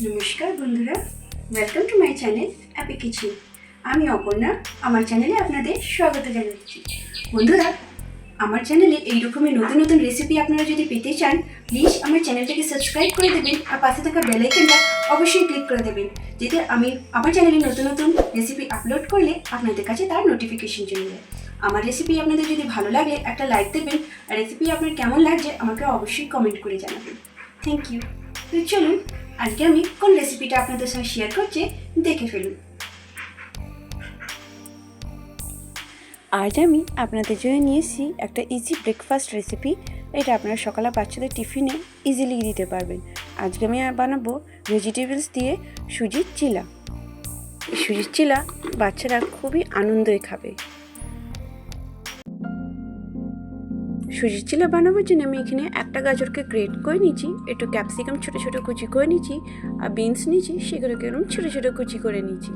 নমস্কার বন্ধুরা welcome to my channel Appy kitchen আমি অপর্ণা, আমার চ্যানেলে আপনাদের স্বাগত জানাচ্ছি। বন্ধুরা, আমার চ্যানেলে এই রকমের নতুন নতুন রেসিপি আপনারা যদি পেতে চান প্লিজ আমার চ্যানেলটাকে সাবস্ক্রাইব করে দেবেন আর পাশে থাকা বেল আইকনটা অবশ্যই ক্লিক করে দেবেন, যাতে আমি আমার চ্যানেলে নতুন নতুন রেসিপি আপলোড করলে আপনাদের কাছে তার নোটিফিকেশন চলে যায়। আমার রেসিপি আপনাদের যদি ভালো লাগে, একটা লাইক দেবেন, আর রেসিপি আপনার কেমন লাগছে, আমাকে অবশ্যই কমেন্ট করে জানাবেন। থ্যাংক ইউ তো চলুন, আজকে আমি কোন রেসিপিটা আপনাদের সঙ্গে শেয়ার করছি, দেখে ফেলুন। আজ আমি আপনাদের জন্য নিয়েছি একটা ইজি ব্রেকফাস্ট রেসিপি এটা আপনারা সকালে বাচ্চাদের টিফিনে ইজিলি দিতে পারবেন। আজকে আমি বানাবো ভেজিটেবলস দিয়ে সুজির চিলা। সুজির চিলা বাচ্চারা খুবই আনন্দই খাবে। সুজির চিলা বানাবার জন্য আমি এখানে একটা গাজরকে গ্রেট করে নিয়েছি, একটু ক্যাপসিকাম ছোটো ছোটো কুচি করে নিয়েছি আর বিনস নিয়েছি, সেগুলোকে এরকম ছোটো ছোটো কুচি করে নিয়েছি।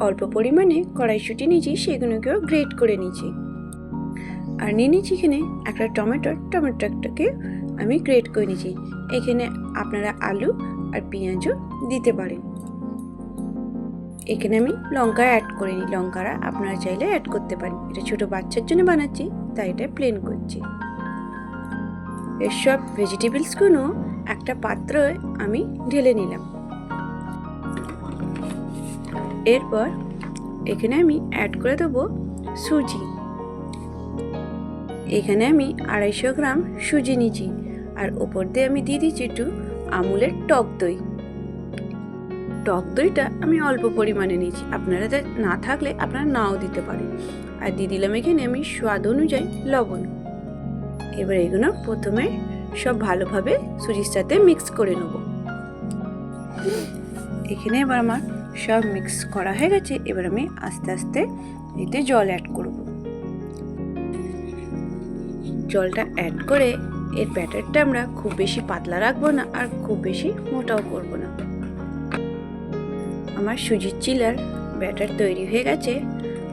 অল্প পরিমাণে কড়াইশুঁটি নিয়েছি, সেগুলোকেও গ্রেট করে নিয়েছি। আর নিয়ে নিয়েছি এখানে একটা টমেটো, টমেটোটাকে আমি গ্রেট করে নিয়েছি। এখানে আপনারা আলু আর পেঁয়াজও দিতে পারেন। এখানে আমি লঙ্কা অ্যাড করে নিই। লঙ্কারা আপনারা চাইলে অ্যাড করতে পারেন। এটা ছোটো বাচ্চার জন্য বানাচ্ছি, তাই এটা প্লেন করছি। এসব ভেজিটেবলসগুলো একটা পাত্রে আমি ঢেলে নিলাম। এরপর এখানে আমি অ্যাড করে দেবো সুজি। এখানে আমি আড়াইশো গ্রাম সুজি নিয়েছি। আর ওপর দিয়ে আমি দিয়ে দিচ্ছি একটু আমুলের টক দই। টক দইটা আমি অল্প পরিমাণে নিয়েছি। আপনারা না থাকলে আপনারা নাও দিতে পারেন। আর দিয়ে দিলাম এখানে আমি স্বাদ অনুযায়ী লবণ। এবার এগুলো প্রথমে সব ভালোভাবে সুজির সাথে মিক্স করে নেব। এখানে এবার আমার সব মিক্স করা হয়ে গেছে। এবার আমি আস্তে আস্তে এতে জল অ্যাড করব। জলটা অ্যাড করে এর ব্যাটারটা আমরা খুব বেশি পাতলা রাখব না আর খুব বেশি মোটাও করব না। আমার সুজির চিলার ব্যাটার তৈরি হয়ে গেছে।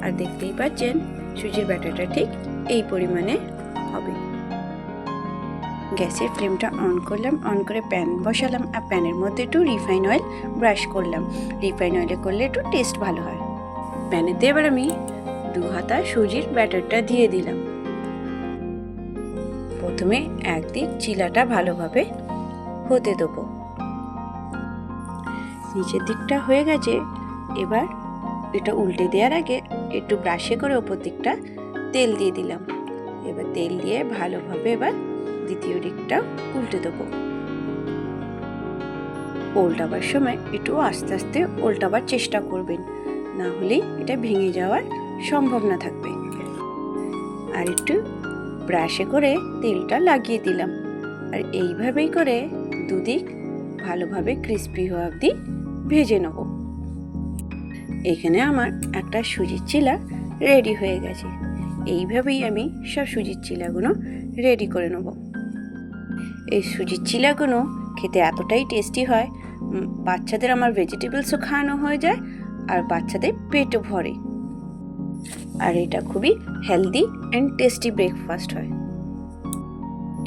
আর দেখতেই পাচ্ছেন, সুজির ব্যাটারটা ঠিক এই পরিমাণে হবে। গ্যাসের ফ্লেমটা অন করলাম, অন করে প্যান বসালাম আর প্যানের মধ্যে একটু রিফাইন অয়েল ব্রাশ করলাম। রিফাইন অয়েলে করলে একটু টেস্ট ভালো হয়। প্যানেতে এবার আমি দু হাতা সুজির ব্যাটারটা দিয়ে দিলাম। প্রথমে একদিক চিলাটা ভালোভাবে হতে দেবো। নিচের দিকটা হয়ে গেছে। এবার এটা উল্টে দেওয়ার আগে একটু ব্রাশে করে ওপর দিকটা তেল দিয়ে দিলাম। এবার তেল দিয়ে ভালোভাবে এবার দ্বিতীয় দিকটা উল্টে দেবো। উল্টাবার সময় একটু আস্তে আস্তে উল্টাবার চেষ্টা করবেন। না হলে এটা ভেঙে যাওয়ার সম্ভাবনা থাকবে। আর একটু ব্রাশে করে তেলটা লাগিয়ে দিলাম। আর এইভাবেই করে দুদিক ভালোভাবে ক্রিস্পি হওয়া অবধি ভেজে নেব। এখানে আমার একটা সুজির চিলা রেডি হয়ে গেছে। এইভাবেই আমি সব সুজির চিলাগুলো রেডি করে নেব। এই সুজির চিলাগুলো খেতে এতটাই টেস্টি হয় বাচ্চাদের আমার ভেজিটেবলসও খাওয়ানো হয়ে যায় আর বাচ্চাদের পেটও ভরে। আর এটা খুবই হেলদি অ্যান্ড টেস্টি ব্রেকফাস্ট হয়।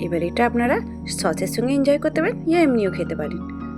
এবার এটা আপনারা সসের সঙ্গে এনজয় করতে পারেন, ইয়া এমনিও খেতে পারেন।